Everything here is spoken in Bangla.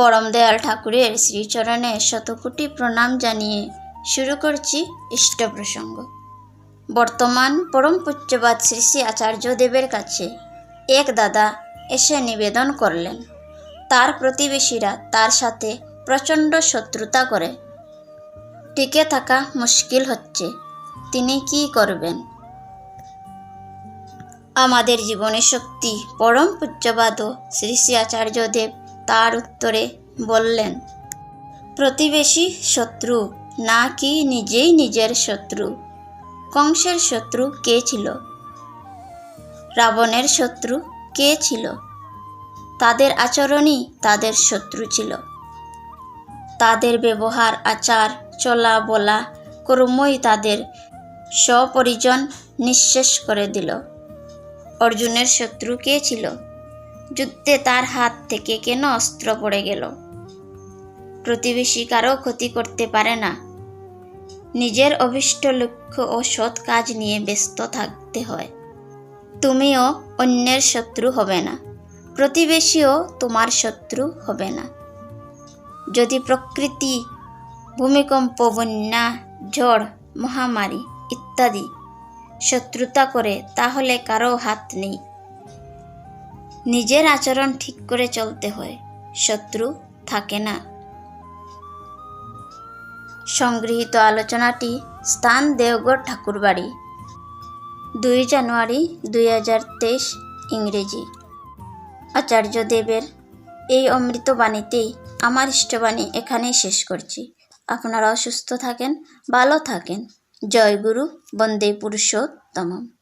পরম দয়াল ঠাকুরের শ্রীচরণে শতকোটি প্রণাম জানিয়ে শুরু করছি ইষ্ট প্রসঙ্গ। বর্তমান পরম পূজ্যবাদ শ্রী শ্রী আচার্য দেবের কাছে এক দাদা এসে নিবেদন করলেন। তার প্রতিবেশীরা তার সাথে প্রচণ্ড শত্রুতা করে। টিকে থাকা মুশকিল হচ্ছে, তিনি কি করবেন? আমাদের জীবনে শক্তি পরম পূজ্যবাদ ও শ্রী শ্রী আচার্যদেব তার উত্তরে বললেন, প্রতিবেশী শত্রু, না কি নিজেই নিজের শত্রু? কংসের শত্রু কে ছিল? রাবণের শত্রু কে ছিল? তাদের আচরণই তাদের শত্রু ছিল। তাদের ব্যবহার, আচার, চলা, বলা কর্মই তাদের স্বপরিজন নিঃশেষ করে দিল। অর্জুনের শত্রু কে ছিল? যুদ্ধে তার হাত থেকে কেন অস্ত্র পড়ে গেল? প্রতিবেশী কারও ক্ষতি করতে পারে না। নিজের অভিষ্ট লক্ষ্য ও সৎ কাজ নিয়ে ব্যস্ত থাকতে হয়। তুমিও অন্যের শত্রু হবে না। প্রতিবেশীও তোমার শত্রু হবে না। যদি প্রকৃতি, ভূমিকম্প, বন্যা, ঝড়, মহামারী ইত্যাদি শত্রুতা করে, তাহলে কারও হাত নেই। নিজের আচরণ ঠিক করে চলতে হয়, শত্রু থাকে না। সংগৃহীত আলোচনাটি স্থান দেওগড় ঠাকুরবাড়ি, দুই জানুয়ারি দুই হাজার তেইশ ইংরেজি। আচার্য দেবের এই অমৃত বাণীতেই আমার ইষ্টবাণী এখানেই শেষ করছি। আপনারাও সুস্থ থাকেন, ভালো থাকেন। জয় গুরু, বন্দে পুরুষোত্তমম।